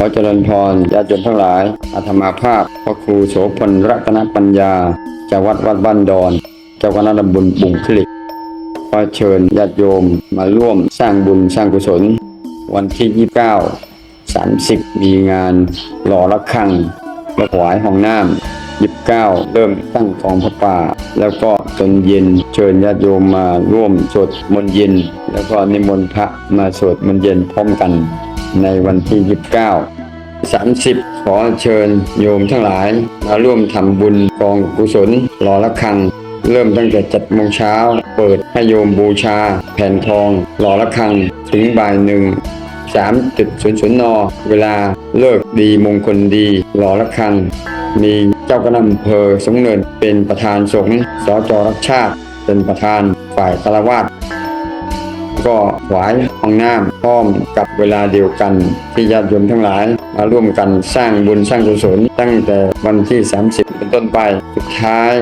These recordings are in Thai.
ขอเจริญพรญาติโยมทั้งหลาย อาตมาภาพพระครูโสพลรัตนปัญญาจากวัดวัดบ้านดอน เจ้าคณะตำบลปุ่งคลิกขอเชิญญาติโยมมาร่วมสร้างบุญสร้างกุศล วันที่ 29 30 มีงานหล่อระฆังและถวายห้องน้ำ29 เริ่มตั้งกองพระป่า แล้วก็จนเย็นเชิญญาติโยมมาร่วมสวดมนต์เย็น แล้วก็นิมนต์พระมาสวดมนต์เย็นพร้อมกัน ในวันที่ 29 30 ขอเชิญโยมทั้งหลายมาร่วมทำบุญกองกุศลหล่อระฆัง เริ่มตั้งแต่7โมงเช้า เปิดให้โยมบูชา แผ่นทองหล่อระฆัง ถึงบ่ายหนึ่ง3.00น เวลาเลิกดีมงคลดีหล่อระฆัง มีเจ้าคณะอำเภอสงเนินเป็นประธานสงฆ์สจรักชาติ เป็นประธานฝ่ายคารวาส ก็ถวายห้องน้ำพร้อมกับเวลาเดียวกันที่ญาติโยมทั้งหลายมาร่วมกันสร้างบุญสร้างกุศลตั้งแต่วันที่ 30 เป็นต้นไปสุดท้าย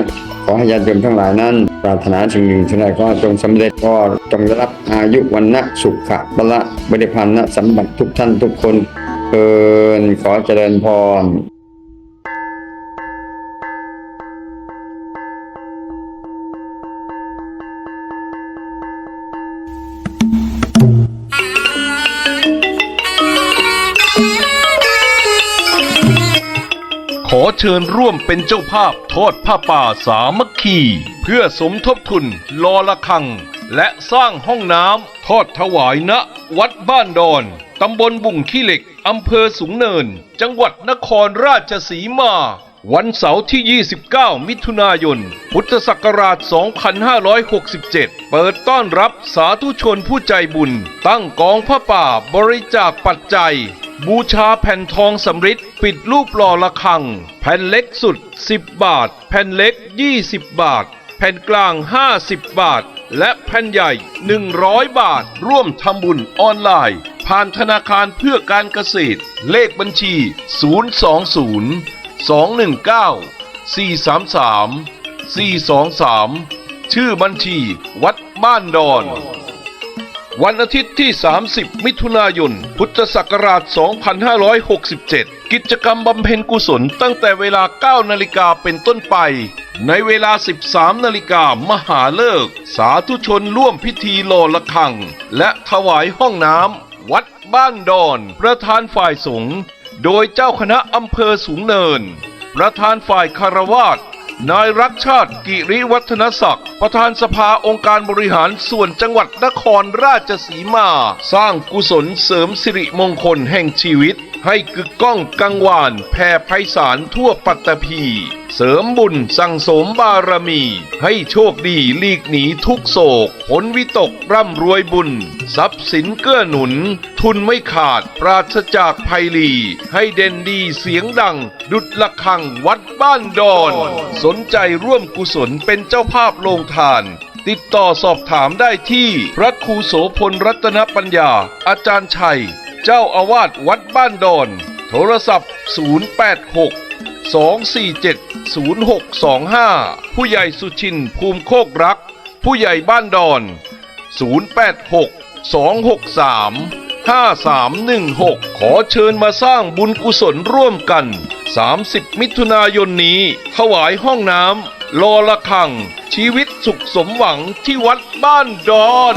ขอให้ญาติโยมทั้งหลายนั้นปรารถนาสิ่งหนึ่งสิ่งใดก็จงสำเร็จก็จงได้รับอายุวันนะสุขะบละบริพันธ์นะสมบัติทุกท่านทุกคนเอินขอเจริญพร อเชิญร่วมเป็นเจ้าภาพทอดผ้าป่าสามัคคี เพื่อสมทบทุนลอละคัง และสร้างห้องน้ำทอดถวายณวัดบ้านดอน ตำบลบุ่งขี้เหล็ก อำเภอสูงเนิน จังหวัดนครราชสีมา วันเสาร์ที่ 29 มิถุนายน พุทธศักราช 2567 เปิดต้อนรับสาธุชนผู้ใจบุญ ตั้งกองผ้าป่าบริจาคปัจจัย บูชาแผ่นทองสำริดปิดรูปหล่อระฆัง แผ่นเล็กสุด 10 บาท แผ่นเล็ก 20 บาท แผ่นกลาง 50 บาท และแผ่นใหญ่ 100 บาท ร่วมทำบุญออนไลน์ ผ่านธนาคารเพื่อการเกษตร เลขบัญชี 020 219 433 423 ชื่อบัญชี วัดบ้านดอน วันอาทิตย์ที่ 30 มิถุนายน พุทธศักราช 2567 กิจกรรมบำเพ็ญกุศลตั้งแต่เวลา 9 นาฬิกาเป็นต้นไป ในเวลา 13 นาฬิกามหาเลิก สาธุชนร่วมพิธีหล่อระฆัง และถวายห้องน้ำวัดบ้านดอน ประธานฝ่ายสงฆ์โดยเจ้าคณะอำเภอสูงเนิน ประธานฝ่ายคารวาสนายรักชาติกิริวัฒนศักดิ์ ประธานสภาองค์การบริหารส่วนจังหวัดนครราชสีมา สร้างกุศลเสริมสิริมงคลแห่งชีวิต ให้กึกก้องกังวานแผ่ไพศาลทั่วปัตตภีเสริมบุญสั่งสมบารมี ให้โชคดีหลีกหนีทุกโศก ผลวิตกร่ำรวยบุญ ทรัพย์สินเกื้อหนุน ทุนไม่ขาดปราศจากภัยลี ให้เด่นดีเสียงดัง ดุดละคังวัดบ้านดอน สนใจร่วมกุศลเป็นเจ้าภาพโรงทาน ติดต่อสอบถามได้ที่พระครูโสพลรัตนปัญญา อาจารย์ชัย เจ้าอาวาสวัดบ้านดอน โทรศัพท์ 086 247 0625 ผู้ใหญ่สุชินภูมิโคกรัก ผู้ใหญ่บ้านดอน 086 263 5316 ขอเชิญมาสร้างบุญกุศลร่วมกัน 30 มิถุนายนนี้ ถวายห้องน้ำรอละคัง ชีวิต สุขสมหวังที่วัดบ้านดอน